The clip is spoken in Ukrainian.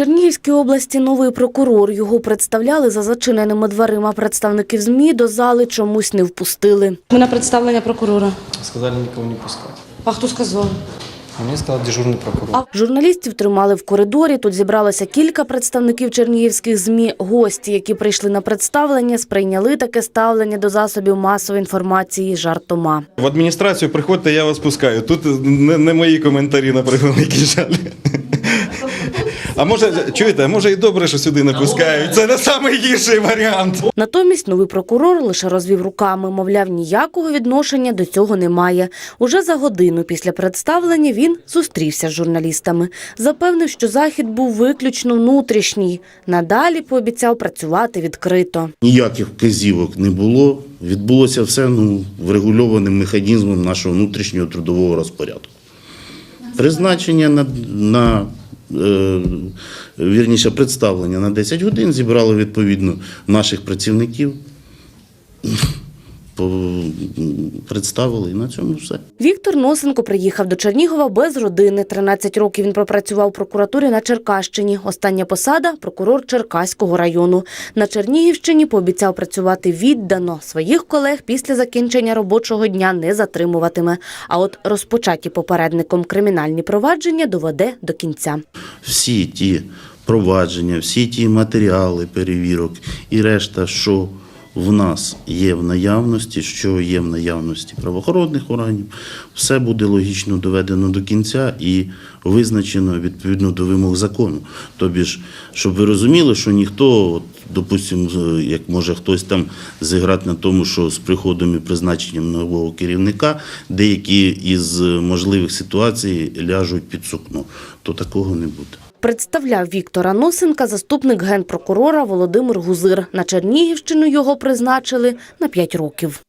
Чернігівській області новий прокурор. Його представляли за зачиненими дверима. Представників ЗМІ до зали чомусь не впустили. Ми на представлення прокурора. Сказали никого не пускать. А хто сказав? А мне сказал дежурный прокурор. А журналістів тримали в коридорі. Тут зібралося кілька представників чернігівських ЗМІ. Гості, які прийшли на представлення, сприйняли таке ставлення до засобів масової інформації жартома. В адміністрацію приходьте, я вас пускаю. Тут не, не мої коментарі на превеликий жаль. А може, чуєте, може і добре, що сюди не пускають. Це не найгірший варіант. Натомість новий прокурор лише розвів руками, мовляв, ніякого відношення до цього немає. Уже за годину після представлення він зустрівся з журналістами. Запевнив, що захід був виключно внутрішній. Надалі пообіцяв працювати відкрито. Ніяких вказівок не було. Відбулося все ну, врегульованим механізмом нашого внутрішнього трудового розпорядку. Призначення на, на вірніше, представлення. На 10 годин зібрали відповідно наших працівників, представили і на цьому все. Віктор Носенко приїхав до Чернігова без родини. 13 років він пропрацював у прокуратурі на Черкащині. Остання посада – прокурор Черкаського району. На Чернігівщині пообіцяв працювати віддано. Своїх колег після закінчення робочого дня не затримуватиме. А от розпочаті попередником кримінальні провадження доведе до кінця. всі ті провадження, всі ті матеріали перевірок і решта, що в нас є в наявності, що є в наявності правоохоронних органів, все буде логічно доведено до кінця і визначено відповідно до вимог закону. Тобі ж, щоб ви розуміли, що ніхто, от, допустимо, як може хтось там зіграти на тому, що з приходом і призначенням нового керівника деякі із можливих ситуацій ляжуть під сукно, то такого не буде. Представляв Віктора Носенка заступник генпрокурора Володимир Гузир. На Чернігівщину його призначили на 5 років.